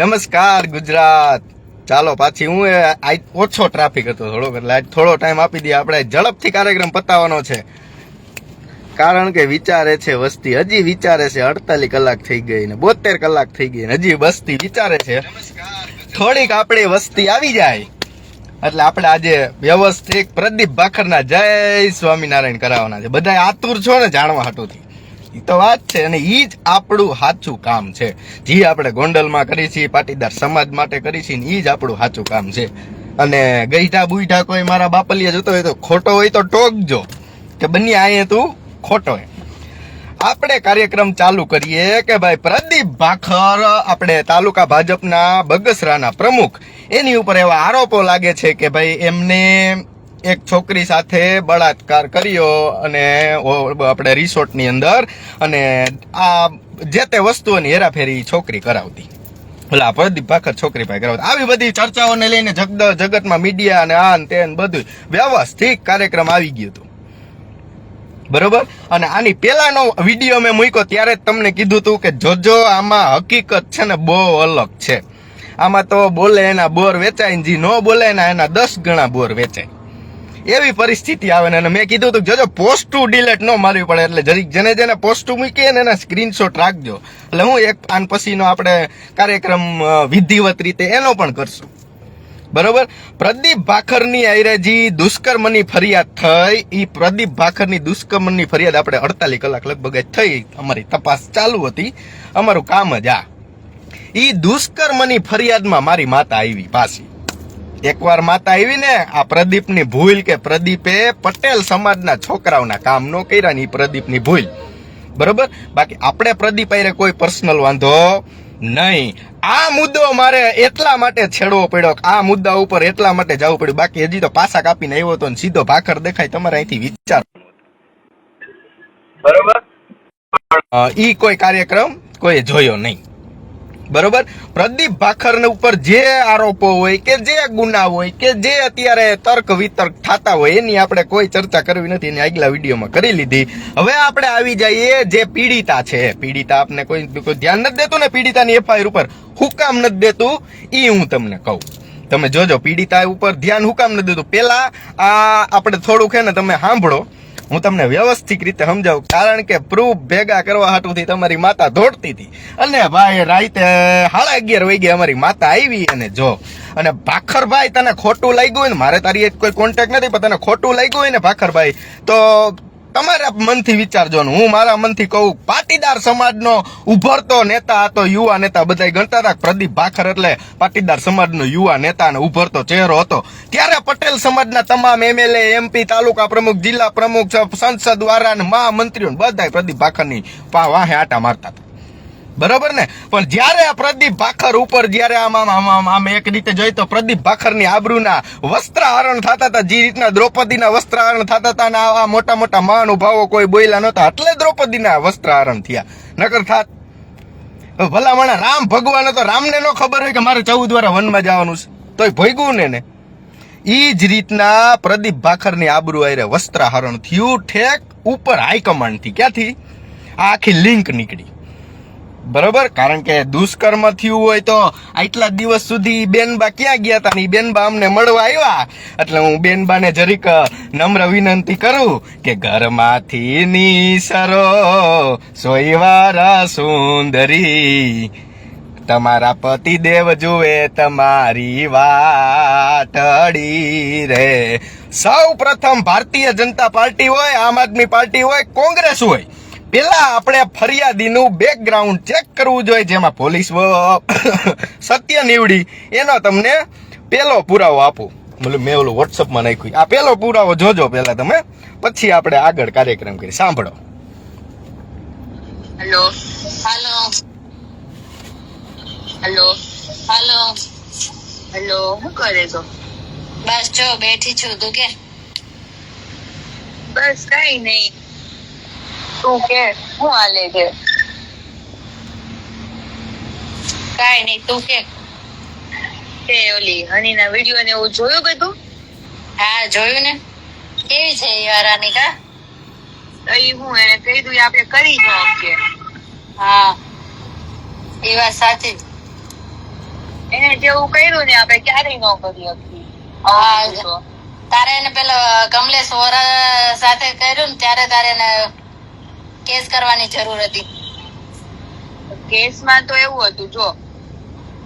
નમસ્કાર, ગુજરાત. ચાલો, પાછી હું આજ ઓછો ટ્રાફિક હતો થોડોક, એટલે આજ થોડો ટાઈમ આપી દઈએ. આપણે ઝડપથી કાર્યક્રમ પતાવવાનો છે. કારણ કે વિચારે છે વસ્તી. હજી વિચારે છે અડતાલીસ કલાક થઈ ગઈ ને બોતેર કલાક થઈ ગઈ ને હજી વસ્તી વિચારે છે. થોડીક આપણી વસ્તી આવી જાય. એટલે આપણે આજે વ્યવસ્થિત પ્રદીપ ભાખરના જય સ્વામિનારાયણ કરાવવાના છે. બધા આતુર છો ને જાણવા હાટુથી. ઈ તો વાત છે અને એ જ આપણું સાચું કામ છે. જે આપણે ગોંડલમાં કરી છીએ, પાટીદાર સમાજ માટે કરી છીએ ને એ જ આપણું સાચું કામ છે. અને ગઈઠા બુઈઠા કોઈ મારા બાપલિયા જોતો હોય તો ખોટો હોય તો ટોકજો. કે બની આયે તું ખોટો આપણે કાર્યક્રમ ચાલુ કરીએ કે ભાઈ પ્રદીપ ભાખર, આપણે તાલુકા ભાજપના બગસરાના પ્રમુખ, એની ઉપર એવા આરોપો લાગે છે કે ભાઈ એમને એક છોકરી સાથે બળાત્કાર કર્યો અને આપણે રિસોર્ટની અંદર અને આ જે તે વસ્તુઓની હેરાફેરી છોકરી કરાવતી. ઓલા પ્રદીપ ભાખર છોકરી પાસે કરાવતી. આવી બધી ચર્ચાઓને લઈને જગદ, જગતમાં મીડિયા અને આ તે બધું વ્યવસ્થિત કાર્યક્રમ આવી ગયું હતું. બરોબર? અને આની પહેલાનો વીડિયો મેં મૂક્યો ત્યારે જ તમને કીધું હતું કે જોજો, આમાં હકીકત છે ને બહુ અલગ છે. આમાં તો બોલે એના બોર વેચાય જી ન બોલે એના એના દસ ગણા બોર વેચાય. એવી પરિસ્થિતિ આવે ને મેં કીધું હતું કે પોસ્ટ ટુ ડિલેટ ન મારવી પડે એટલે જરીક જેને જેને પોસ્ટ ટુ મૂકીએ ને એના સ્ક્રીનશોટ રાખજો. એટલે હું એક આન પછીનો આપણે કાર્યક્રમ વિધિવત રીતે એનો પણ કરશું. બરોબર? પ્રદીપ ભાખરની અંગ્રેજી દુષ્કર્મની ફરિયાદ થઈ. એ પ્રદીપ ભાખરની દુષ્કર્મની ફરિયાદ આપણે અડતાલીસ કલાક લગભગ થઈ. અમારી તપાસ ચાલુ હતી. અમારું કામ જ આ. એ દુષ્કર્મની ફરિયાદમાં મારી માતા આવી પાછી. એકવાર માતા આવી ને આ પ્રદીપની ભૂલ કે પ્રદીપે પટેલ સમાજના છોકરાઓના કામ નો કર્યા ને એ પ્રદીપની ભૂલ. બરોબર? બાકી આપણે પ્રદીપ આયરે કોઈ પર્સનલ વાંધો નહીં. આ મુદ્દો મારે એટલા માટે છેડવો પડ્યો કે આ મુદ્દા ઉપર એટલા માટે જવું પડ્યું. બાકી હજી તો પાછા કાપીને આવ્યો તો ને સીધો ભાખર દેખાય તમારે અહીંથી વિચાર. બરોબર? ઈ કોઈ કાર્યક્રમ કોઈ જોયો નહીં. બરોબર? પ્રદીપ ભાખર ઉપર જે આરોપો હોય કે જે ગુના હોય કે જે અત્યારે તર્ક વિતર્ક થતા હોય, એની આપણે કોઈ ચર્ચા કરવી નથી, એની આગલા વિડીયોમાં કરી લીધી. હવે આપણે આવી જઈએ જે પીડિતા છે. પીડિતા આપને કોઈ ધ્યાન નથી દેતું ને પીડિતાની એફઆઈઆર ઉપર. હુકામ નથી દેતું. એ હું તમને કહું. તમે જોજો પીડિતા ઉપર ધ્યાન હુકામ નથી દેતું. પેલા આ આપણે થોડુંક છે ને તમે સાંભળો. હું તમને વ્યવસ્થિત રીતે સમજાવું. કારણ કે પ્રૂફ ભેગા કરવા હાટુથી તમારી માતા દોડતી હતી. અને ભાઈ રાતે સાડા અગિયાર વાગે અમારી માતા આવી અને જો, અને ભાખરભાઈ તને ખોટું લાગ્યું હોય ને, મારે તારી કોઈ કોન્ટેક્ટ નથી, પણ તને ખોટું લાગ્યું હોય ને ભાખરભાઈ, તો તમારા મનથી વિચારજોને. હું મારા મનથી કહું, પાટીદાર સમાજનો ઉભરતો નેતા હતો યુવા નેતા બધા ગણતા હતા પ્રદીપ ભાખર એટલે પાટીદાર સમાજનો યુવા નેતા અને ઉભરતો ચહેરો હતો. ત્યારે પટેલ સમાજના તમામ એમએલએ એમપી તાલુકા પ્રમુખ, જિલ્લા પ્રમુખ, સંસદ દ્વારા અને મહામંત્રીઓ બધા પ્રદીપ ભાખરની વાહે આટા મારતા હતા. બરોબર ને? પણ જ્યારે આ પ્રદીપ ભાખર ઉપર, જ્યારે આમ આમ આમ આમ એક રીતે જોઈએ તો પ્રદીપ ભાખરની આબરૂના વસ્ત્રહરણ થતા હતા, જે રીતના દ્રૌપદીના વસ્ત્રહરણ થતા હતા ને આવા મોટા મોટા મહાનુભાવો કોઈ બોયલા નહોતા. એટલે દ્રૌપદીના વસ્ત્રહરણ થયા. નકર થાત. ભલામણા રામ ભગવાન હતો. રામને ન ખબર હોય કે મારે ચૌદ વાર વનમાં જવાનું છે. તોય ભોગવું ને ને એ જ રીતના પ્રદીપ ભાખરની આબરૂ આયરે વસ્ત્રહરણ થયું. ઠેક ઉપર હાઈકમાન્ડથી. ક્યાંથી? આ આખી લિંક નીકળી. બરોબર? કારણ કે દુષ્કર્મ થયું હોય તો આટલા દિવસ સુધી બેનબા ક્યાં ગયા હતા ને બેનબા અમને મળવા આવ્યા. એટલે હું બેનબાને જરીક નમ્ર વિનંતી કરું કે ઘરમાંથી નીસરો સોયવારા સુંદરી. તમારા પતિદેવ જુએ તમારી વાટડી રે. સૌ પ્રથમ ભારતીય જનતા પાર્ટી હોય, આમ આદમી પાર્ટી હોય, કોંગ્રેસ હોય. પેલા આપણે ફરિયાદીનું બેકગ્રાઉન્ડ ચેક કરવું જોઈએ જેમાં પોલીસ સત્ય નીવડી એનો તમને પેલો પુરાવો આપું. મતલબ મેં ઓલું વોટ્સઅપમાં નાખ્યું. આ પેલો પુરાવો જોજો પેલા તમે પછી આપણે આગળ કાર્યક્રમ કરી સાંભળો. હેલો હાલો હેલો હાલો હેલો શું કરે છો? બસ જો બેઠી છું. તું કે? બસ કઈ નહીં. તું કે? શું હાલે છે? કાઈ નઈ તું કે? તે ઓલી હનીના વીડિયો ને એવું જોયું બધું હા જોયું ને. કેવી છે એ વારાની કા? તો હું એને કહી દઉં આપણે કરી ન શકીએ. હા એ વાત સાચી એને જેવું કર્યું ને આપણે ક્યારેય ન કરી શકીએ. હા. તારે એને પેલો કમલેશ વોરા સાથે કર્યું ને ત્યારે તારે એને કેસ કરવાની જરૂર હતી. કેસમાં તો એવું હતું જો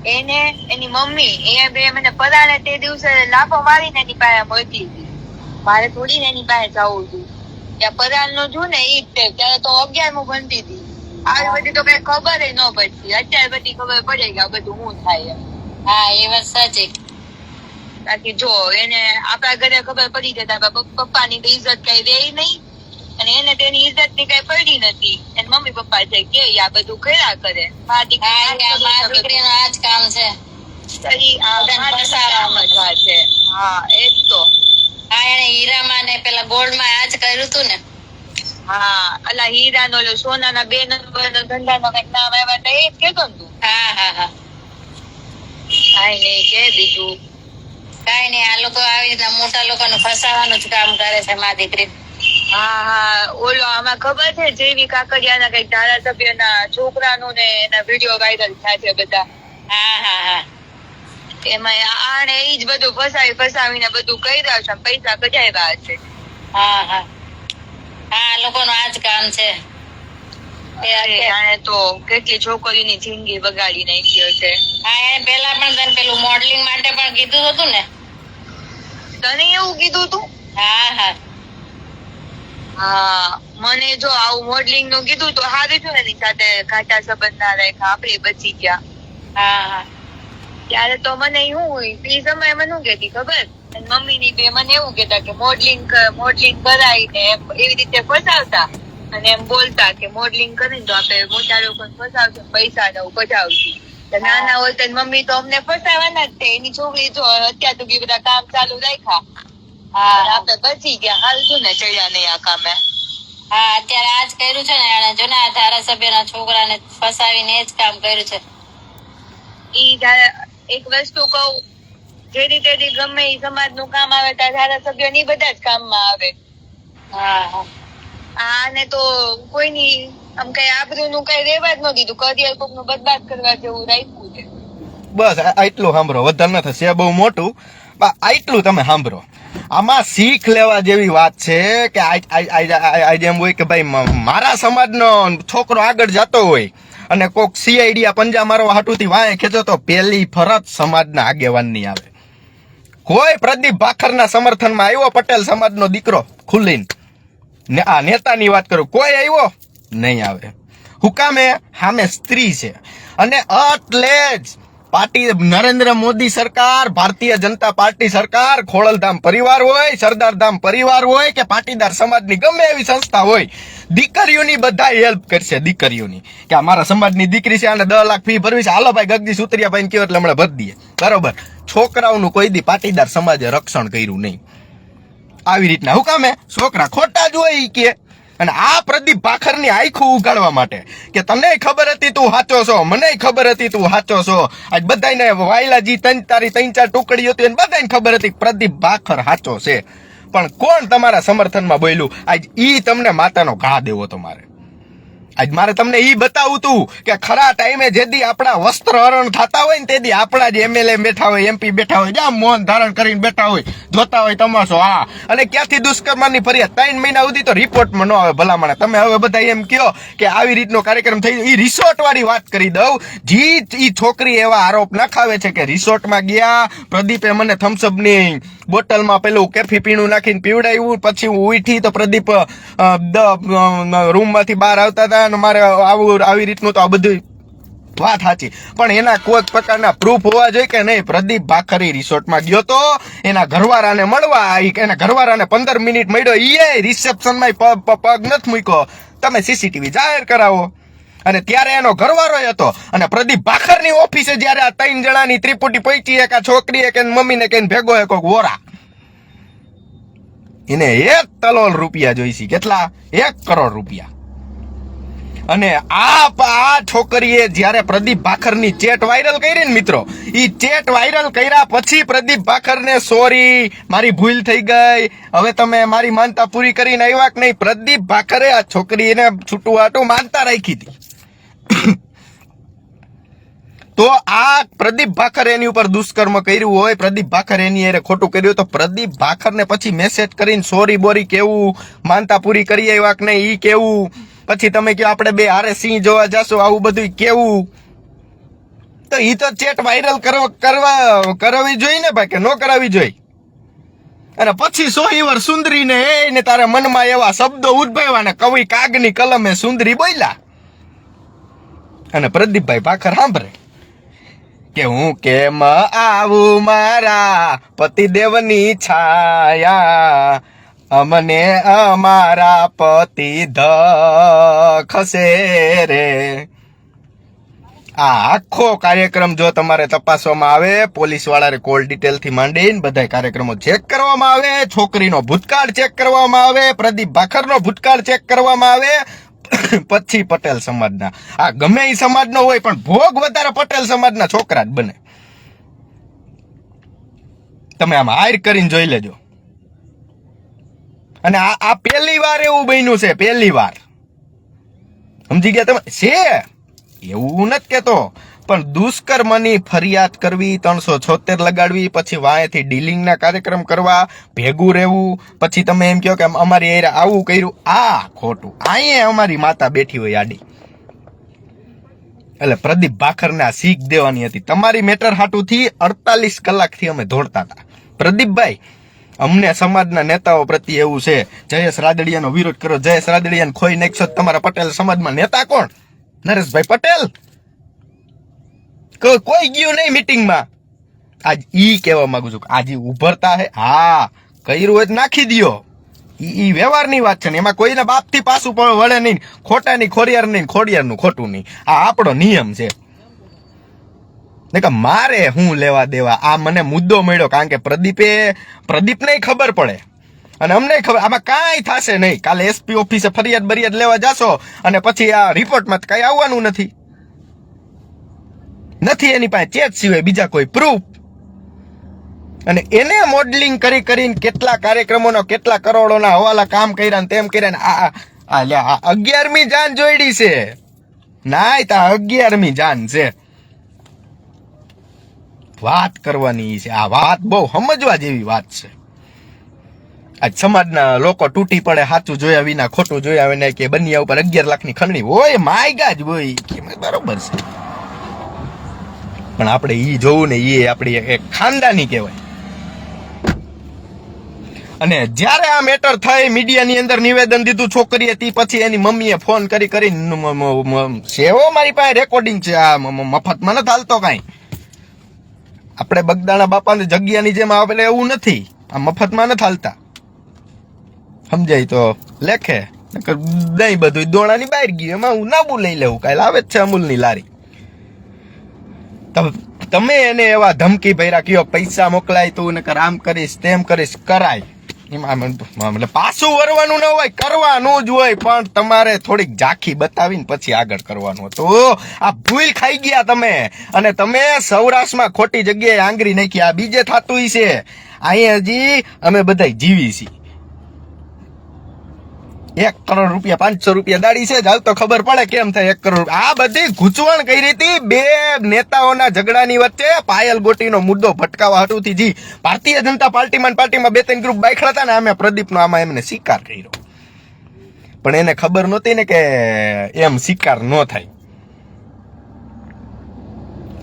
એને એની મમ્મી એ બે મને પરાણે તે દિવસે લાફો મારીને એની પાસે મોકલી હતી. મારે થોડી ને એની પાસે જવું હતું. ત્યાં પરાલનું છું ને ઈ જ તે ત્યારે તો અગિયારમું ભણતી હતી. આવી બધી તો કઈ ખબર ન પડતી. અત્યારે બધી ખબર પડે કે આ બધું શું થાય હા એ વાત સાચી. બાકી જો એને આપણા ઘરે ખબર પડી જતા પપ્પા ની તો ઇજ્જત કઈ રે નહીં અને એને તેની ઇજ્જતની કઈ પડી નથી. એન મમ્મી પપ્પા છે કે આ બધું કર્યા કરે. દીકરીનું કામ છે. હા એ જ તો. હા એને હીરામાં ને પેલા ગોલ્ડમાં આ કર્યું હતું ને. હા અલા હીરા નો સોના ના બે નંબર નો ધંધા નો કંઈક નામ આવ્યા હતા એ જ કેતો તું. હા હા હા. કાઈ નહીં કે બીજું? કઈ નઈ આ લોકો આવી રીતના મોટા લોકોને ફસાવાનું જ કામ કરે છે મા દીકરી. હા હા. ઓલો આમાં ખબર છે જેવી કાકડિયાના કંઈક ધારાસભ્યના છોકરાનું ને એના વીડિયો વાયરલ થાય છે બધા. હા હા હા. એમાં આને એ જ બધું ફસાવી ફસાવીને બધું કર્યા છે પૈસા કઢાવ્યા છે હા હા. હા આજ આ જ કામ છે. અત્યારે- તો કેટલી છોકરીઓની જિંદગી બગાડી નાખી હશે. હા એને પેલા પણ તને પેલું મોડલિંગ માટે પણ કીધું હતું ને? તને એવું કીધું તું? હા હા. હા મને જો આવું મોડલિંગનું કીધું તો સારું છું એની સાથે ઘાટા સંબંધ ના રાખ્યા આપણે બચી ગયા. હા હા. ત્યારે તો મને શું એ સમય મને શું કેતી ખબર? મમ્મી ની બે મને એવું કેતા કે મોડલિંગ મોડલિંગ કરાવીને એમ એવી રીતે ફસાવતા. અને એમ બોલતા કે મોડલિંગ કરીને તો આપણે મોટા લોકો ફસાવશું પૈસા ને તો નાના હોય તો મમ્મી તો અમને ફસાવાના જ છે. એની છોકરી જો અત્યાર સુધી બધા કામ ચાલુ રાખ્યા આપણે બચી ગયા. હાલ શું ને ચડ્યા નહીં આ કામે. હા અત્યારે આજ કર્યું છે ને એને જો ને છોકરા ને છોકરાને ફસાવીને એ જ કામ કર્યું છે. ઈ એક વસ્તુ કહું જે રીતે ગમે ઈ સમાજનું કામ આવે ત્યાં ધારાસભ્યની બધા જ કામમાં આવે. હા હા. આને તો કોઈની આમ કઈ આબરૂ નું કઈ રેવા જ ન દીધું કરિયર કોકનું બરબાદ કરવા જેવું રાખ્યું છે. બસ આટલું સાંભળો. વધારે ન થશે બહુ મોટું. આટલું તમે સાંભળો. આમાં શીખ લેવા જેવી વાત છે કે આજ- એમ હોય કે ભાઈ મારા સમાજનો છોકરો આગળ જતો હોય અને કોક સીઆઈડિયા પંજા મારો હાટુથી વાંહે ખેંચો તો પેલી ફરજ સમાજના આગેવાનની આવે. કોઈ પ્રદીપ ભાખરના સમર્થનમાં આવ્યો, પટેલ સમાજનો દીકરો ખુલ્લીને. ને આ નેતાની વાત કરું, કોઈ આવ્યો? નહીં આવે. હુકામે સામે સ્ત્રી છે. અને એટલે જ પાર્ટી નરેન્દ્ર મોદી સરકાર, ભારતીય જનતા પાર્ટી સરકાર ખોળલધામ પરિવાર હોય, સરદારધામ પરિવાર હોય કે પાટીદાર સમાજની ગમે એવી સંસ્થા હોય, દીકરીઓની બધા હેલ્પ કરશે દીકરીઓની. કે આ મારા સમાજની દીકરી છે, આને દસ લાખ ફી ભરવી છે. હાલો ભાઈ ગગદી સુતરિયા ભાઈ કયો એટલે હમણાં ભરી દઈએ. બરોબર? છોકરાઓનું કોઈ દી પાટીદાર સમાજે રક્ષણ કર્યું નહીં. આવી રીતના. હું કામે? છોકરા ખોટા જ હોય કે. અને આ પ્રદીપ ભાખરની આખું ઉગાડવા માટે કે તને ખબર હતી તું સાચો છો, મને ખબર હતી તું સાચો છો. આજ બધાને વાયલાજી તન, તારી ત્રણ ચાર ટુકડી હતી અને બધાને ખબર હતી પ્રદીપ ભાખર સાચો છે. પણ કોણ તમારા સમર્થનમાં બોલ્યું? આજ ઈ તમને માતાનો ઘા દેવો તમારે. આજ મારે તમને ઈ બતાવું તું કે ખરા ટાઈમે જેદી આપણા વસ્ત્ર હરણ થતા હોય ને તેદી આપણા જ એમએલએ બેઠા હોય એમપી બેઠા હોય, જ્યાં મોન ધારણ કરીને બેઠા હોય, જોતા હોય તમાશો, હા. અને ક્યાંથી દુષ્કર્મની ફરિયાદ ત્રણ મહિના સુધી તો રિપોર્ટમાં ન આવે ભલામણે. તમે હવે બધા એમ કયો કે આવી રીતનો કાર્યક્રમ થઈ એ રિસોર્ટ વાળી વાત કરી દઉં. જી ઈ છોકરી એવા આરોપ નખાવે છે કે રિસોર્ટમાં ગયા, પ્રદીપે મને થમ્સઅપની બોટલમાં પેલું કેફી પીણું નાખીને પીવડાવ્યું. પછી હું ઉઠી તો પ્રદીપ રૂમમાંથી બહાર આવતા હતા અને મારે આવું, આવી રીતનું તો આ બધું વાત સાચી. પણ એના કોઈ પ્રકારના પ્રૂફ હોવા જોઈએ કે નહીં? પ્રદીપ ભાખરી રિસોર્ટમાં ગયો તો એના ઘરવાળાને મળવા એના ઘરવાળાને પંદર મિનિટ મળ્યો. એ રિસેપ્શનમાં પગ નથી મૂક્યો. તમે સીસીટીવી જાહેર કરાવો. અને ત્યારે એનો ઘરવાળો હતો. અને પ્રદીપ ભાખરની ઓફિસે જ્યારે આ ત્રણ જણાની ત્રિપુટી પહોંચી એક, આ છોકરીએ કે મમ્મીને કહીને ભેગો એક વોરા. એને એક તલોલ રૂપિયા જોઈશી. કેટલા? એક કરોડ રૂપિયા. અને આ આ છોકરીએ જ્યારે પ્રદીપ ભાખરની ચેટ વાયરલ કરી ને મિત્રો એ ચેટ વાયરલ કર્યા પછી પ્રદીપ ભાખરને, સોરી, મારી ભૂલ થઈ ગઈ. હવે તમે મારી માનતા પૂરી કરીને આવ્યા કે નહીં? પ્રદીપ ભાખરે આ છોકરીને છૂટું આટું માનતા રાખી હતી. તો આ પ્રદીપ ભાખર એની ઉપર દુષ્કર્મ કર્યું હોય, પ્રદીપ ભાખર એની હારે ખોટું કર્યું તો પ્રદીપ ભાખરને પછી મેસેજ કરીને સોરી બોરી કેવું, માનતા પૂરી કરી આવ્યા કે નહીં, ઈ કેવું? પછી તમે કહો આપણે બે હારે સિંહ જોવા જાશું, આવું બધું કેવું? તો ઈ તો ચેટ વાયરલ કરવા કરવા કરાવવી જોઈએ ને ભાઈ, કે ન કરાવવી જોઈએ? અને પછી સોહીવર સુંદરીને એને તારા મનમાં એવા શબ્દો ઉદ્ભવ્યા ને કવિ કાગની કલમે સુંદરી બોલ્યા. અને પ્રદીપભાઈ ભાખર સાંભળે. કે હું કેમ આવું મારા પતિદેવની છાયા? અમને અમારા પતિ ખસે રે. આ આખો કાર્યક્રમ જો તમારે તપાસવામાં આવે પોલીસ વાળાને કોલ ડિટેલથી માંડીને બધા કાર્યક્રમો ચેક કરવામાં આવે, છોકરીનો ભૂતકાળ ચેક કરવામાં આવે, પ્રદીપ ભાખરનો ભૂતકાળ ચેક કરવામાં આવે પછી પટેલ સમાજના. આ ગમે એ સમાજનો હોય, પણ ભોગ વધારે પટેલ સમાજના છોકરા જ બને. તમે આમ હાયર કરીને જોઈ લેજો. અને આ આ પહેલી વાર એવું બન્યું છે, પહેલી વાર. સમજી ગયા તમે? છે. એવું નથી કેતો. પણ દુષ્કર્મની ફરિયાદ કરવી, ત્રણસો છોતેર લગાડવી, પછી વાંયથી ડીલિંગના કાર્યક્રમ કરવા, ભેગું રહેવું, પછી તમે એમ કહો કે અમારી એરે આવું કર્યું. આ ખોટું. અહીંયા અમારી માતા બેઠી હોય આડી. એટલે પ્રદીપ ભાખરને આ શીખ દેવાની હતી. તમારી મેટર હાટુથી અડતાલીસ કલાકથી અમે દોડતા હતા. પ્રદીપભાઈ, અમને સમાજના નેતાઓ પ્રત્યે એવું છે, જયેશ રાદડિયાનો વિરોધ કરો જયેશ રાદડિયાને ખોઈ નાખશો તમારા પટેલ સમાજમાં નેતા કોણ? નરેશભાઈ પટેલ? કોઈ ગયું નહીં મિટિંગમાં આજ ઈ કહેવા માંગુ છું આજે ઉભરતા હે. હા, કર્યું હોય નાખી દ્યો. ઈ વ્યવહારની વાત છે ને, એમાં કોઈને બાપથી પાછું પણ વળે નહીં. ખોટાની ખોડિયાર નહીં, ખોડિયારનું ખોટું નહીં. આ આપણો નિયમ છે. કે મારે હું લેવા દેવા? આ મને મુદ્દો મળ્યો કારણ કે પ્રદીપે, પ્રદીપને ખબર પડે. અને અમને ખબર આમાં કાંઈ થશે નહીં. કાલે એસપી ઓફિસે ફરિયાદ બરિયાદ લેવા જાશો અને પછી આ રિપોર્ટમાં કાંઈ આવવાનું નથી. નથી એની પાસે ચેત સિવાય બીજા કોઈ પ્રૂફ અને એને મોડલિંગ કરી કરીને કેટલા કાર્યક્રમોનો, કેટલા કરોડોના હવાલા કામ કર્યા ને તેમ કર્યા ને આ, આ- અગિયારમી જાન જોઈડી છે. નાય તા અગિયારમી જાન છે. વાત કરવાની છે. આ વાત બહુ સમજવા જેવી વાત છે. આજ સમાજના લોકો તૂટી પડે સાચું જોયા વિના, ખોટું જોયા વિના કે બન્યા ઉપર અગિયાર લાખની ખંડણી હોય માય ગાજ હોય. બરોબર છે. પણ આપણે એ જોવું ને એ આપણી એક ખાનદાની કહેવાય. અને જ્યારે આ મેટર થઈ મીડિયાની અંદર નિવેદન દીધું છોકરીએ, તી પછી એની મમ્મીએ ફોન કરી કરી સેવો મારી પાસે રેકોર્ડિંગ છે. આ મફતમાં નથી હાલતો કાંઈ. આપણે બગદાણા બાપાની જગ્યાની જેમ આપણે એવું નથી. આ મફતમાં નથી હાલતા. સમજાય તો? લેખે. દહીં બધું દોણાની બહાર ગયું. એમાં હું નાબુ લઈ લેવું. કાલે આવે જ છે અમૂલની લારી. તમ- એને એવા ધમકી ભર્યા કયો પૈસા મોકલાય તું, નકર આમ કરીશ, તેમ કરીશ, કરાય. એટલે પાછું વરવાનું ન હોય, કરવાનું જ હોય, પણ તમારે થોડીક ઝાંખી બતાવીને પછી આગળ કરવાનું હતું. આ ભૂલ ખાઈ ગયા તમે. અને તમે સૌરાષ્ટ્રમાં ખોટી જગ્યાએ આંગરી નાખી. આ બીજે થતું છે. અહીંયા હજી અમે બધા જીવી છીએ. એક કરોડ રૂપિયા, પાંચસો રૂપિયા દાડી છે હાલ તો ખબર પડે કેમ થાય એક કરોડ આ બધી ગૂંચવણ કરી હતી બે નેતાઓના ઝઘડાની વચ્ચે. પાયલ ગોટીનો મુદ્દો ભટકાવા હટુથી જી. ભારતીય જનતા પાર્ટીમાં પાર્ટીમાં બે ત્રણ ગ્રુપ બાઈખડા હતા ને અમે પ્રદીપનો આમાં એમને સ્વીકાર કર્યો. પણ એને ખબર નહોતી ને કે એમ સ્વીકાર ન થાય.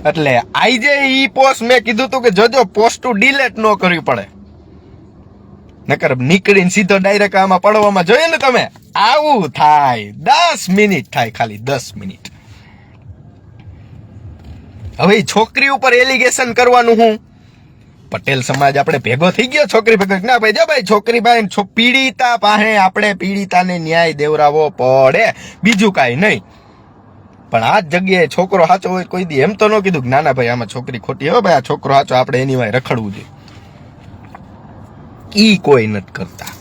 એટલે આજે ઈ પોસ્ટ મેં કીધું તું કે જોજો, પોસ્ટ ડિલેટ ન કરવી પડે. નકર નીકળીને સીધો ડાયરેક્ટ આમાં પડવામાં જોઈએ ને તમે? આવું થાય. દસ મિનિટ થાય ખાલી, દસ મિનિટ. હવે છોકરી ઉપર એલિગેશન કરવાનું હું? પટેલ સમાજ આપણે ભેગો થઈ ગયો છોકરી ભેગો? ના ભાઈ, જો ભાઈ, છોકરી ભાઈ પીડિતા પાસે આપણે પીડિતાને ન્યાય દેવરાવો પડે. બીજું કાંઈ નહીં. પણ આ જગ્યાએ છોકરો સાચો હોય કોઈ દી એમ તો ન કીધું ના ના ભાઈ, આમાં છોકરી ખોટી. હોય ભાઈ, આ છોકરો સાચો, આપણે એની વાય રખડવું જોઈએ. ઈ કોઈ નથી કરતા.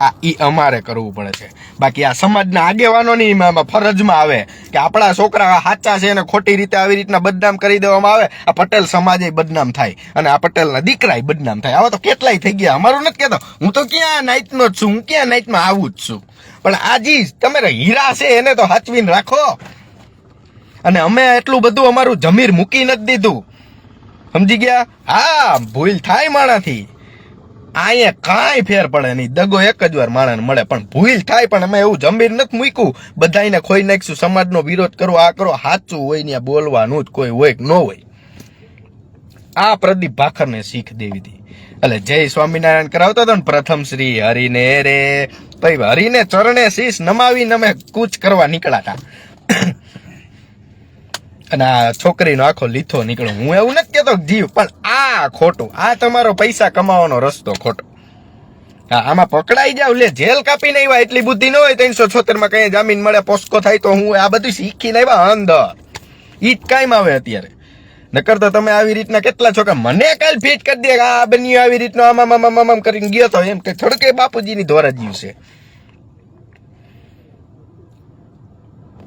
આ ઈ અમારે કરવું પડે છે. બાકી આ સમાજના આગેવાનોની ફરજમાં આવે કે આપણા છોકરા સાચા છે અને ખોટી રીતે આવી રીતના બદનામ કરી દેવામાં આવે, આ પટેલ સમાજે બદનામ થાય અને આ પટેલના દીકરાય બદનામ થાય. આવા તો કેટલાય થઈ ગયા. અમારું નથી કહેતો. હું તો ક્યાં નાઇટનો જ છું, હું ક્યાં નાઇટમાં આવું જ છું. પણ આજી તમે હીરા છે એને તો હાચવીને રાખો. અને અમે એટલું બધું અમારું જમીર મૂકી નથી દીધું. સમજી ગયા? હા, ભૂલ થાય માણાથી. અહીંયા કાંઈ ફેર પડે નહીં. દગો એક જ વાર માણસને મળે. પણ ભૂલ થાય પણ અમે એવું જમીર નથી મૂક્યું. બધાને ખોઈ નાખીશું. સમાજનો વિરોધ કરો, આ કરો. સાચું હોય ને બોલવાનું જ કોઈ હોય કે ન હોય. આ પ્રદીપ ભાખરને શીખ દેવી હતી. એટલે જય સ્વામિનારાયણ કરાવતો હતો ને પ્રથમ શ્રી હરિને રે. ભાઈ હરિને ચરણે શીશ નમાવીને અમે કૂચ કરવા નીકળ્યા હતા. અને આ છોકરીનો આખો લીથો નીકળ્યો. હું એવું નથી કેતો કે જીવ, પણ આ ખોટું. આ તમારો પૈસા કમાવાનો રસ્તો ખોટો. હા આમાં પકડાઈ જાવ, લે, જેલ કાપી નહીં આવ્યા. એટલી બુદ્ધિ ન હોય, ત્રણસો છોતેરમાં કઈ જામીન મળે, પોસ્કો થાય તો હું આ બધું શીખીને આવ્યા અંદર. ઈ જ કાયમ આવે અત્યારે. નકર તો તમે આવી રીતના કેટલા છોકરા મને કાલ ફીટ કરી દે કે આ બન્યું આવી રીતનો આમ આમ આમ આમ કરીને ગયો તો એમ કે છડકે બાપુજીની ધોરા જીવ છે.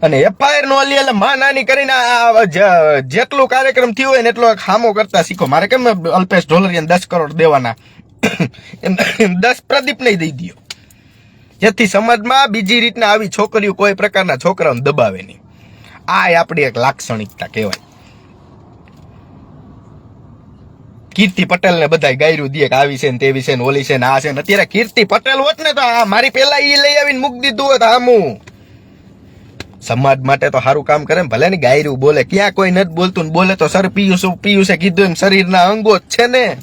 અને એફઆઈઆર નો લે એટલે માં નાની કરીને જેટલું કાર્યક્રમ થયું હોય ને એટલો ખામો કરતા શીખો. મારે કેમ અલ્પેશ ઢોલરિયાને દસ કરોડ દેવાના? દસ પ્રદીપ નહીં દઈ દો જેથી સમાજમાં બીજી રીતના આવી છોકરીઓ કોઈ પ્રકારના છોકરાઓને દબાવે નહીં. આ આપણી એક લાક્ષણિકતા કહેવાય. કીર્તિ પટેલ ને બધા ગાયરું દે કે આવી છે ને તેવી છે ને ઓલી છે ને આ છે ને. અત્યારે કીર્તિ પટેલ હોત ને તો મારી પેલા એ લઈ આવીને મૂકી દીધું હોત આમું સમાજ માટે તો સારું કામ કરે ભલે ને ગાયરું બોલે, ક્યાં કોઈ નથી બોલતું ને બોલે તો સર પિયુષ, પિયુષે કીધું એમ, શરીરના અંગો જ છે ને.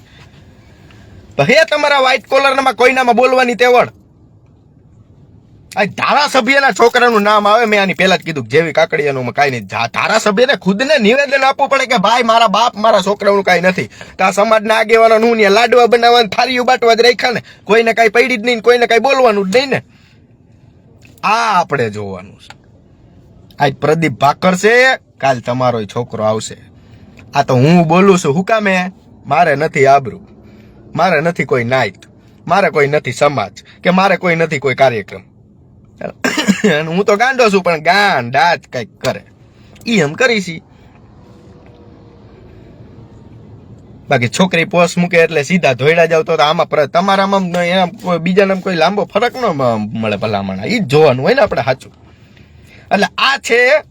તો હે તમારા વ્હાઈટ કોલરમાં કોઈનામાં બોલવાની તેવડ? આ ધારાસભ્યના છોકરાનું નામ આવે, મેં આની પહેલા જ કીધું જેવી કાકડિયાનું કાંઈ નહીં ધારાસભ્યને ખુદને નિવેદન આપવું પડે કે ભાઈ, મારા બાપ, મારા છોકરાનું કાંઈ નથી. તો આ સમાજના આગેવાનો હું ને લાડવા બનાવવાનું થારી બાટવા જ રાખ્યા ને, કોઈને કાંઈ પડી જ નહીં કોઈને કાંઈ બોલવાનું જ નહીં ને. આ આપણે જોવાનું છે. આજ પ્રદીપ ભાકર છે, કાલ તમારો છોકરો આવશે. આ તો હું બોલું છું, હું કામે? મારે નથી આબરૂ. મારે નથી કોઈ નાયત મારે કોઈ નથી સમાજ. કે મારે કોઈ નથી કોઈ કાર્યક્રમ. હું તો ગાંડો છું, પણ ગાંડ દાંત કંઈક કરે. ઈ એમ કરીશી બાકી છોકરી પોસ મૂકે એટલે સીધા ધોઈડા જાવ તો આમાં તમારામાં એના કોઈ કોઈ લાંબો ફરક ન મળે ભલામણ. એ જ જોવાનું હોય ને આપણે સાચું. એટલે આ છે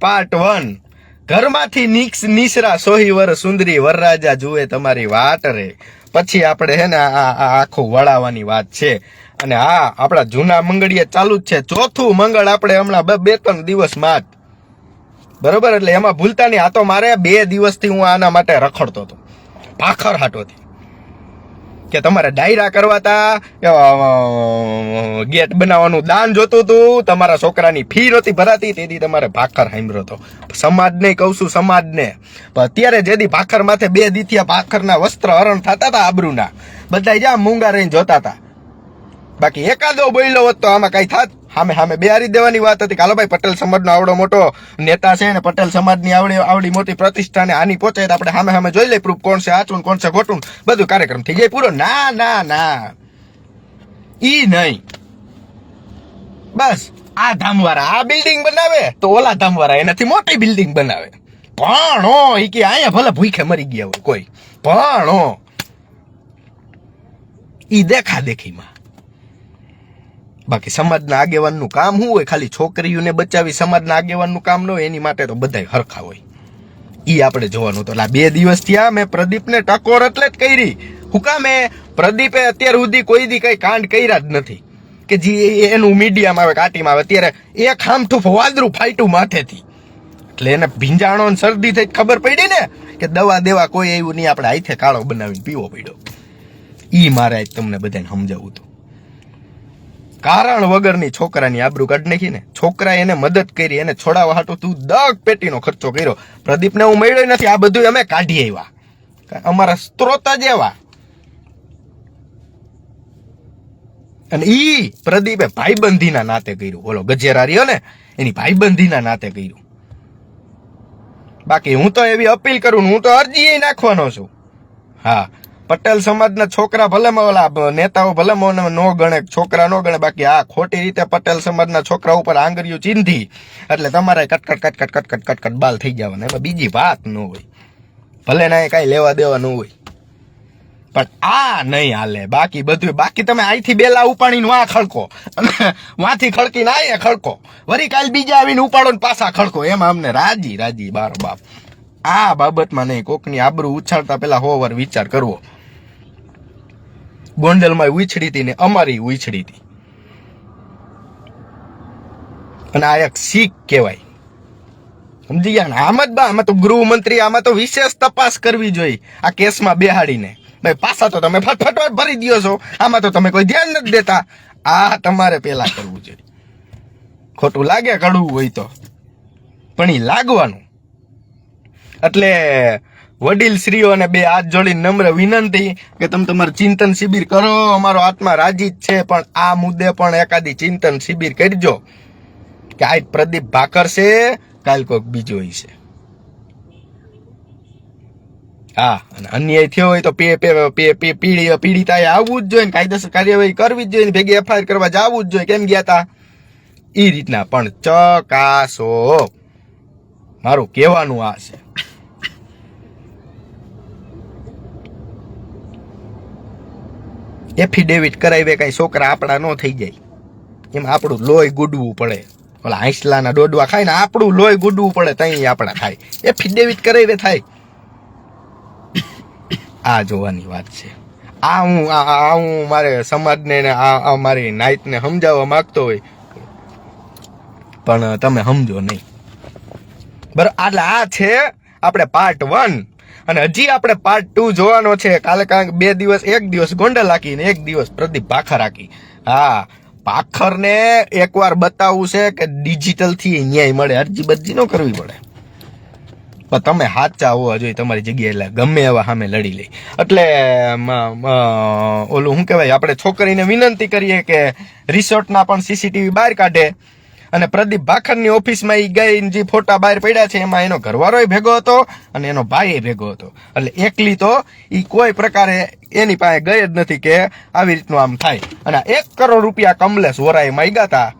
પાર્ટ વન ઘરમાંથી નીકસ નીસરા સોહી વર સુંદરી વરરાજા જુએ તમારી વાટ રે. પછી આપણે હે ને આ આખું વળાવવાની વાત છે. અને હા આપણા જૂના મંગળીએ ચાલુ જ છે. ચોથું મંગળ આપણે હમણાં બે- ત્રણ દિવસમાં જ બરોબર? એટલે એમાં ભૂલતા નહીં. આ તો મારે બે દિવસથી હું આના માટે રખડતો હતો. ભાખર હાટોથી. કે તમારે ડાયરા કરવા તા ગેટ બનાવવાનું દાન જોતું હતું તમારા છોકરાની ફી નહોતી ભરાતી, તેથી તમારે ભાખર હાંભળ્યો હતો સમાજને કહું છું, સમાજને. અત્યારે જેદી ભાખર માથે બે દીથિયા ભાખરના વસ્ત્ર હરણ થતા હતા આબરૂના. બધા જ્યાં મૂંગા રહીને જોતા હતા બાકી એકાદો બોલ્યો હોત તો આમાં કઈ થાત સામે સામે બેહારી દેવાની વાત હતી કાલોભાઈ પટેલ સમાજનો આવડો મોટો નેતા છે ને પટેલ સમાજની આવડી આવડી મોટી પ્રતિષ્ઠાને આની પહોંચે આપણે સામે સામે જોઈ લઈએ પ્રૂફ કોણ છે આચું કોણ છે ખોટું બધું કાર્યક્રમ થઈ જાય પૂરો. ના ના ના. ઈ નહીં. બસ. આ ધામવાળા આ બિલ્ડિંગ બનાવે તો ઓલા ધામવાળા એનાથી મોટી બિલ્ડિંગ બનાવે. પણ ઈ કે અહીંયા ભલે ભૂખે મરી ગયા હોય કોઈ. પણ ઈ દેખા દેખીમાં બાકી સમાજના આગેવાનનું કામ શું હોય? ખાલી છોકરીઓને બચાવી સમાજના આગેવાનનું કામ ન હોય, એની માટે તો બધાય હરખા હોય. એ આપણે જોવાનું તો આ બે દિવસ થયા, મેં પ્રદીપને ટકોર એટલે જ કરી. હું હુકામે પ્રદીપે અત્યાર સુધી કોઈ દી કઈ કાંડ કર્યા જ નથી. કે જે એનું મીડિયામાં આવે, કાટીમાં આવે, અત્યારે એક હામઠું વાદરું ફાઈટું માથેથી. એટલે એને ભીંજાણો ને શરદી થઈ ખબર પડી ને કે દવા દેવા કોઈ એવું નહીં, આપણે હાથે કાળો બનાવીને પીવો પડ્યો. ઈ મારે તમને બધાને સમજાવવું હતું. કારણ વગરની છોકરાની આબરૂ કાઢ નાખી ને છોકરાએ એને મદદ કરી, એને છોડાવવા હાટું તું દગ પેટીનો ખર્ચો કર્યો. પ્રદીપને હું મળ્યો નથી, આ બધું અમે કાઢી આવ્યા અમારા સ્ત્રોત જ અને ઈ પ્રદીપે ભાઈબંધીના નાતે કર્યું. બોલો ગજેરા રહ્યો ને, એની ભાઈબંધીના નાતે કર્યું. બાકી હું તો એવી અપીલ કરું હું તો અરજી નાખવાનો છું. હા. પટેલ સમાજના છોકરા ભલે ઓલા નેતાઓ ભલે નો ગણે, છોકરા નો ગણે, બાકી આ ખોટી રીતે પટેલ સમાજના છોકરા ઉપર આંગળીઓ ચીંધી, એટલે તમારે કટકટ કટકટ કટકટ કટકટ બાલ થઈ જવાના. એમાં બીજી વાત ન હોય. ભલે ના કાંઈ લેવા દેવા ન હોય. પણ આ નહીં હાલે. બાકી બધું બાકી તમે અહીંથી બેલા ઉપાડીને વાં ખડકો. અને વાંથી ખડકીને આયે ખડકો. વરી કાલ બીજા આવીને ઉપાડો ને પાછા ખડકો. એમાં અમને રાજી રાજી બાર બાપ. આ બાબતમાં નહીં, કોકની આબરૂ ઉછાળતા પહેલા હોવર વિચાર કરવો. ગોંડલમાં ઉછળી હતી ને અમારી ઉછળી હતી. અને આ એક શીખ કહેવાય. સમજી ગયા ને? આમ જ બા, આમાં તો ગૃહમંત્રી, આમાં તો વિશેષ તપાસ કરવી જોઈએ. આ કેસમાં બેહાડીને. ભાઈ, પાછા તો તમે ફટફટ ભરી દ્યો છો. આમાં તો તમે કોઈ ધ્યાન નથી દેતા. આ તમારે પેલા કરવું જોઈએ. ખોટું લાગે, કડવું હોય તો. પણ એ લાગવાનું. એટલે વડીલ શ્રીઓને બે હાથ જોડી નમ્ર વિનંતી કે તમે તમારું ચિંતન શિબિર કરો, અમારો આત્મા રાજી જ છે, પણ આ મુદ્દે પણ એકાદી ચિંતન શિબિર કરજો. કે આજ પ્રદીપ ભાકર છે, કાલ કોઈક બીજો છે. હા, અને અન્યાય થયો હોય તો પે પે પે પીડી, પીડિતાએ આવવું જ જોઈએ કાયદેસર કાર્યવાહી કરવી જ જોઈએ ભેગી એફઆઈઆર કરવા જવું જ જોઈએ. કેમ ગયા હતા એ રીતના પણ ચકાસો. મારું કહેવાનું આ છે. એફિડેવિટ કરાવે કાંઈ છોકરા આપણા ન થઈ જાય. એમાં આપણું લોહી ગુડવું પડે. ઓલા આઈસલાના ડોડવા ખાય ને આપણું લોહી ગુડવું પડે ત્યાં આપણા થાય. એફિડેવિટ કરાવે થાય. આ જોવાની વાત છે. આ હું આ હું મારે સમાજને આ મારી નાઇટને સમજાવવા માગતો હોય. પણ તમે સમજો નહીં. બરાબર એટલે આ છે આપણે પાર્ટ વન અને હજી આપણે પાર્ટ ટુ જોવાનો છે. કાલે કારણ બે દિવસ, એક દિવસ ગોંડલ હાકી ને એક દિવસ પ્રદીપ ભાખર હાકી હા, ભાખરને એકવાર બતાવવું છે કે ડિજિટલથી ન્યાય મળે અરજી બરજી ન કરવી પડે. પણ તમે સાચા હોવા જોઈએ, તમારી જગ્યાએ એટલે ગમે એવા સામે લડી લઈ એટલે ઓલું શું કહેવાય, આપણે છોકરીને વિનંતી કરીએ કે રિસોર્ટના પણ સીસીટીવી બહાર કાઢે. અને પ્રદીપ ભાખરની ઓફિસમાં એ ગઈ જે ફોટા બહાર પડ્યા છે, એમાં એનો ઘરવાળોય ભેગો હતો અને એનો ભાઈ ભેગો હતો. એટલે એકલી તો એ કોઈ પ્રકારે એની પાસે ગઈ જ નથી કે આવી રીતનું આમ થાય. અને એક કરોડ રૂપિયા કમલેશ વોરાએ માગ્યા હતા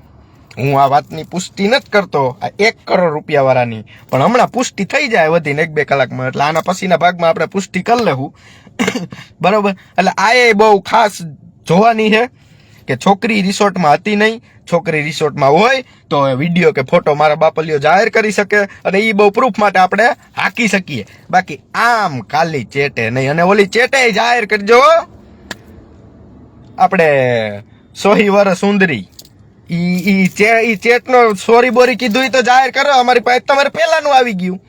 હું આ વાતની પુષ્ટિ નથી કરતો, આ એક કરોડ રૂપિયા વાળાની પણ હમણાં પુષ્ટિ થઈ જાય વધીને એક બે કલાકમાં. એટલે આના પછીના ભાગમાં આપણે પુષ્ટિ કરી લેવું. બરોબર? એટલે આ એ બહુ ખાસ જોવાની છે. કે છોકરી રિસોર્ટમાં હતી નહીં, છોકરી રિસોર્ટમાં હોય, તો વીડિયો કે ફોટો મારા બાપલીઓ જાહેર કરી શકે અને એ બહુ પ્રૂફ માટે આપણે હાકી શકીએ. બાકી આમ કાલી ચેટે નહીં, અને ઓલી ચેટે જાહેર કરજો આપણે સોહી વર સુંદરી. ઈ ઈ ચેટનો સોરી બોરી કીધું તો જાહેર કરો, અમારી પાસે તમારે પહેલાનું આવી ગયું.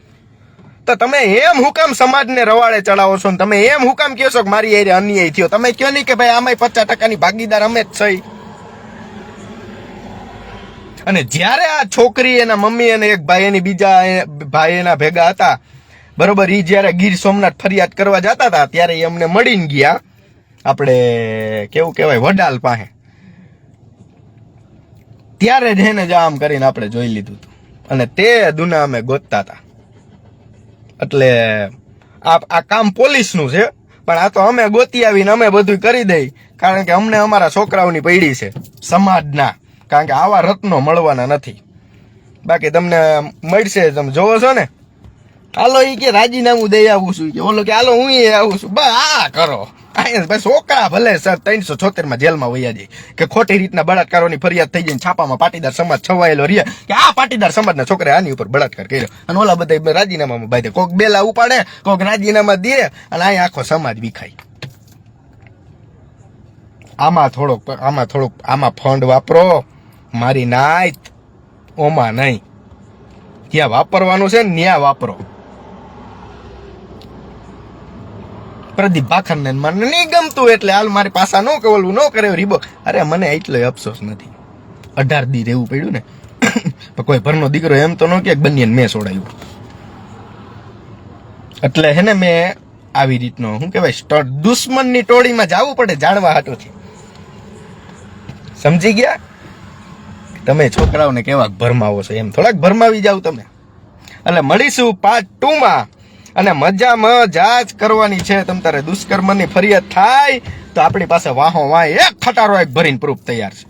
તો તમે એમ હુકામ સમાજને રવાડે ચડાવો છો ને તમે એમ હુકામ કહો છો કે મારી એરે અન્યાય થયો. તમે કહો નહીં કે ભાઈ આમાંય પચાસ ટકાની ભાગીદાર અમે જ થઈ અને જ્યારે આ છોકરી એના મમ્મી અને એક ભાઈ એની બીજા ભાઈ એના ભેગા હતા, બરોબર એ જ્યારે ગીર સોમનાથ ફરિયાદ કરવા જતા હતા, ત્યારે એ અમને મળીને ગયા. આપણે કેવું કહેવાય, વડાલ પાસે. ત્યારે જ એને જ આમ કરીને આપણે જોઈ લીધું હતું. અને તે દુના અમે ગોતતા હતા. એટલે આ આ કામ પોલીસનું છે, પણ આ તો અમે ગોતી આવીને અમે બધું કરી દઈ, કારણ કે અમને અમારા છોકરાઓની પૈડી છે, સમાજના, કારણ કે આવા રત્નો મળવાના નથી. બાકી તમને મળશે, તમે જોવો છો ને? હાલો એ કે રાજીનામું દઈ આવું છું કે, ઓલો કે હાલો હું આવું છું, બસ આ કરો. છોકરા ભલે સર, ત્રણસો છોતેરમાં જેલમાં વયા જાય. કે ખોટી રીતના બળાત્કારોની ફરિયાદ થઈ જાય છાપામાં પાટીદાર સમાજ છવાયેલો રહે. કે આ પાટીદાર સમાજના છોકરા આની ઉપર બળાત્કાર કર્યો. અને ઓલા બધા રાજીનામામાં બાંધે. કોક બેલા ઉપાડે, કોક રાજીનામા દે, અને અહીંયા આખો સમાજ વિખાય. આમાં થોડોક આમાં થોડુંક, આમાં ફંડ વાપરો. મારી નાઈત ઓમાં નહીં. ત્યાં વાપરવાનું છે ને ત્યાં વાપરો. પ્રદીપ ભાખરને મને નહીં ગમતું એટલે હાલ મારી પાસા ન કવલવું, ન કરે રીબો અરે, મને એટલો અફસોસ નથી. અઢાર દી રહેવું પડ્યું ને. પણ કોઈ ભરનો દીકરો એમ તો ન કે બંને મેં સોડાયું. એટલે હે ને મેં આવી રીતનો, શું કહેવાય દુશ્મનની ટોળીમાં જવું પડે જાણવા હાટોથી. સમજી ગયા? તમે છોકરાઓને કેવા ભરમાવો છો એમ. થોડાક ભરમાવી જાવ તમે. એટલે મળીશું પાર્ટ ટુ અને મજામાં જાજ કરવાની છે. તમ તારે દુષ્કર્મની ફરિયાદ થાય તો આપણી પાસે વાહો વાય એક ખટારો, એક ભરીને પ્રૂફ તૈયાર છે.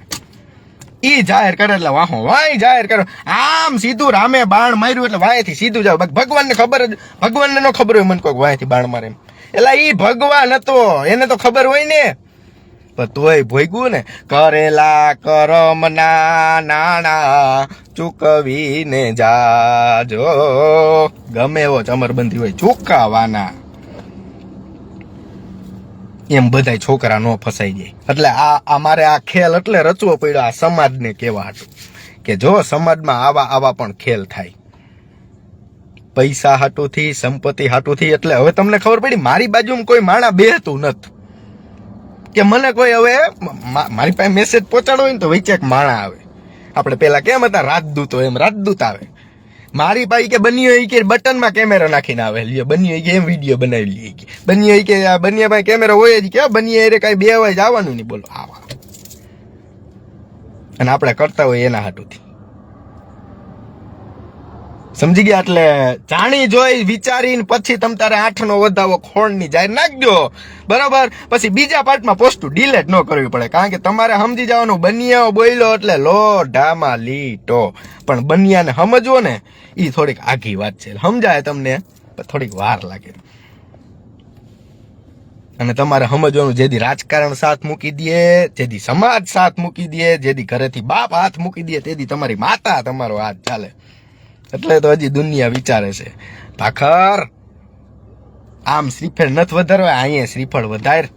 ઈ જાહેર કરે એટલે વાહો વાય જાહેર કરો. આમ સીધું રામે બાણ માર્યું એટલે વાયથી સીધું જાવ. ભગવાનને ખબર જ ભગવાનને ન ખબર હોય, મને કોઈ વાયથી બાણ મારે એમ. એ ભગવાન હતો, એને તો ખબર હોય ને. પણ તોય ભોગ્યું ને? કરેલા કરમના નાણા ચૂકવીને જાજો. ગમે એવો ચમરબંધી હોય ચૂકવવાના એમ બધાય છોકરા નો ફસાઈ જાય. એટલે આ અમારે આ ખેલ એટલે રચવો પડ્યો, આ સમાજને કેવા હતું કે જો સમાજમાં આવા આવા પણ ખેલ થાય. પૈસા હાટુથી, સંપત્તિ હાટુથી, એટલે હવે તમને ખબર પડી, મારી બાજુમાં કોઈ માણા બેહતું નથી. કે મને કોઈ હવે મારી પાસે મેસેજ પહોંચાડો હોય ને તો વચ્ચે એક માણા આવે. આપણે પહેલાં કેમ હતા? રાજદૂતો એમ, રાજદૂત આવે. મારી પાસે કે બન્યો હોય કે બટનમાં કેમેરા નાખીને આવે. બન્યો હોય કે એમ વીડિયો બનાવી લઈએ કે. બન્યો કે આ બન્યા પાસે કેમેરા હોય જ કે બન્યા એરે કાંઈ બે વાય આવવાનું નહીં. બોલો આવા. અને આપણે કરતા હોય એના હાટુથી. સમજી ગયા એટલે જાણી જોઈ, વિચારીને પછી તમ તારે આઠનો વધાવો ખોણની જાહેર નાખજો. બરાબર? પછી બીજા પાર્ટમાં પોસ્ટ ડિલેટ ન કરવી પડે, કારણ કે તમારે સમજી જવાનું, બનિયાઓ બોલ્યો એટલે લો ઢામાં લીટો. પણ બનિયાને સમજવો ને એ થોડીક આઘી વાત છે. સમજાય તમને? થોડીક વાર લાગે. અને તમારે સમજવાનું જેથી રાજકારણ સાથ મૂકી દે જેથી સમાજ સાથ મૂકી દે જેથી ઘરેથી બાપ હાથ મૂકી દે તેથી તમારી માતા તમારો હાથ ચાલે. એટલે તો હજી દુનિયા વિચારે છે. ભાખર! આમ શ્રીફળ નથી વધારવા, અહીંયા શ્રીફળ વધાર.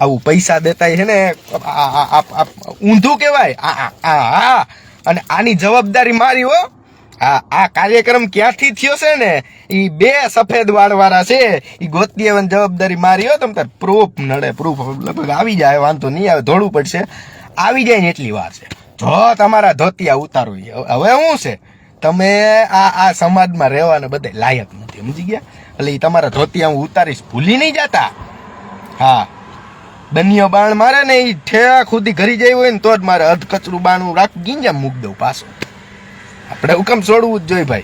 આવું પૈસા દેતા છે ને ઊંધું કહેવાય. આ. અને આની જવાબદારી મારી હો. આ આ કાર્યક્રમ ક્યાંથી થયો છે ને એ બે સફેદ વાળવાળા છે. એ ગોતી આવવાની જવાબદારી મારી હો. તમે પ્રૂફ નડે પ્રૂફ લગભગ આવી જાય, વાંધો નહીં આવે, ધોળું પડશે. આવી જાય ને એટલી વાર છે. જો તમારા ધોતિયા ઉતારો. હવે શું છે? તમે આ આ સમાજમાં રહેવાને બધે લાયક નથી, સમજી ગયા? એટલે એ તમારા ધોતિયા હું ઉતારીશ, ભૂલી નહીં જતા. હા. બન્યો બાણ મારે ને એ ઠેક સુધી ઘરી જાય હોય ને તો જ મારે અધ કચરું બાણું રાખ ગીંજા મૂક દઉં પાછું. આપણે હુકમ છોડવું જ જોઈએ ભાઈ.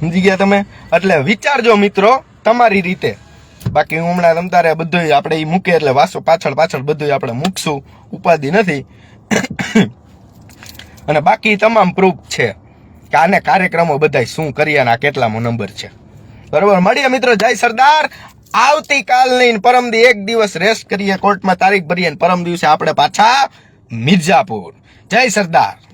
સમજી ગયા તમે? એટલે વિચારજો મિત્રો, તમારી રીતે. બાકી હું હમણાં રમતા તારે બધું આપણે એ મૂકે એટલે વાસો પાછળ પાછળ બધું આપણે મૂકશું. ઉપાધિ નથી. અને બાકી તમામ પ્રૂફ છે કે આને કાર્યક્રમો બધા શું કરીએ અને આ કેટલામો નંબર છે. બરોબર? મળીએ મિત્રો. જય સરદાર. આવતીકાલની પરમ દી એક દિવસ રેસ્ટ કરીએ. કોર્ટમાં તારીખ ભરીએ પરમ દિવસે આપણે પાછા મિર્જાપુર જય સરદાર.